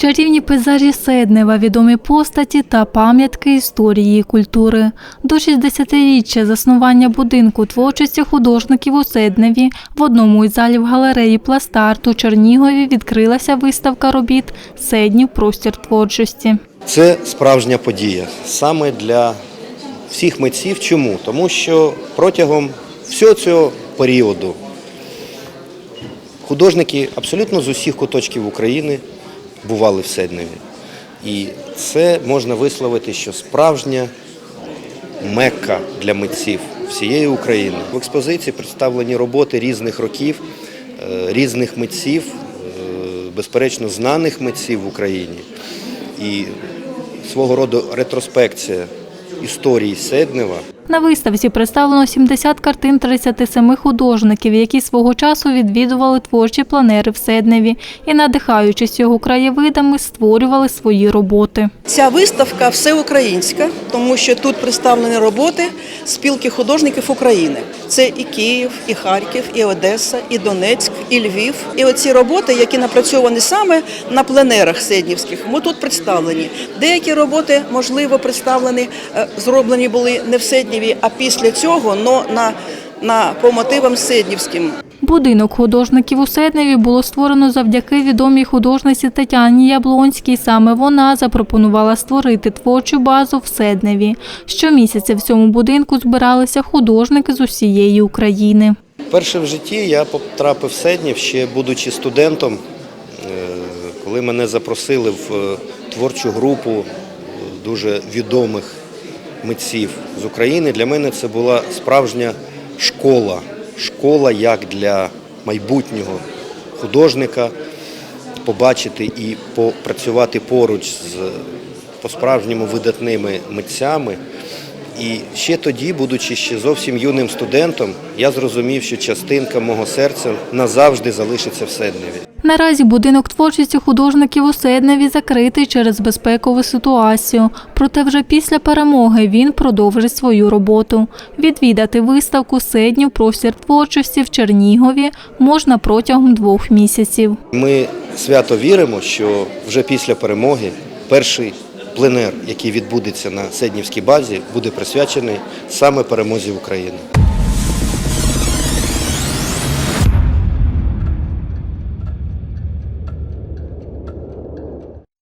Чарівні пейзажі Седнева, відомі постаті та пам'ятки історії і культури. До 60-річчя заснування будинку творчості художників у Седневі в одному із залів галереї Пластарт у Чернігові відкрилася виставка робіт Седнів простір творчості. Це справжня подія саме для всіх митців. Чому? Тому що протягом всього цього періоду художники абсолютно з усіх куточків України бували в Седневі. І це можна висловити, що справжня мекка для митців всієї України. В експозиції представлені роботи різних років, е, різних митців, е, безперечно, знаних митців в Україні. І свого роду ретроспекція історії Седнева. На виставці представлено 70 картин 37 художників, які свого часу відвідували творчі планери в Седневі і, надихаючись його краєвидами, створювали свої роботи. Ця виставка всеукраїнська, тому що тут представлені роботи спілки художників України. Це і Київ, і Харків, і Одеса, і Донецьк, і Львів. І оці роботи, які напрацьовані саме на пленерах седнівських, ми тут представлені. Деякі роботи, можливо, представлені, е, зроблені були не в Седніві, а після цього, но на, на по мотивам седнівським. Будинок художників у Седневі було створено завдяки відомій художниці Тетяні Яблонській. Саме вона запропонувала створити творчу базу в Седневі. Щомісяця в цьому будинку збиралися художники з усієї України. Перше в житті я потрапив в Седнів ще будучи студентом, е, коли мене запросили в е, творчу групу дуже відомих митців з України. Для мене це була справжня школа. Школа як для майбутнього художника побачити і попрацювати поруч з по-справжньому видатними митцями. І ще тоді, будучи ще зовсім юним студентом, я зрозумів, що частинка мого серця назавжди залишиться в Седневі. Наразі будинок творчості художників у Седневі закритий через безпекову ситуацію. Проте вже після перемоги він продовжить свою роботу. Відвідати виставку Седнів простір творчості в Чернігові можна протягом двох місяців. Ми свято віримо, що вже після перемоги перший пленер, який відбудеться на Седнівській базі, буде присвячений саме перемозі України.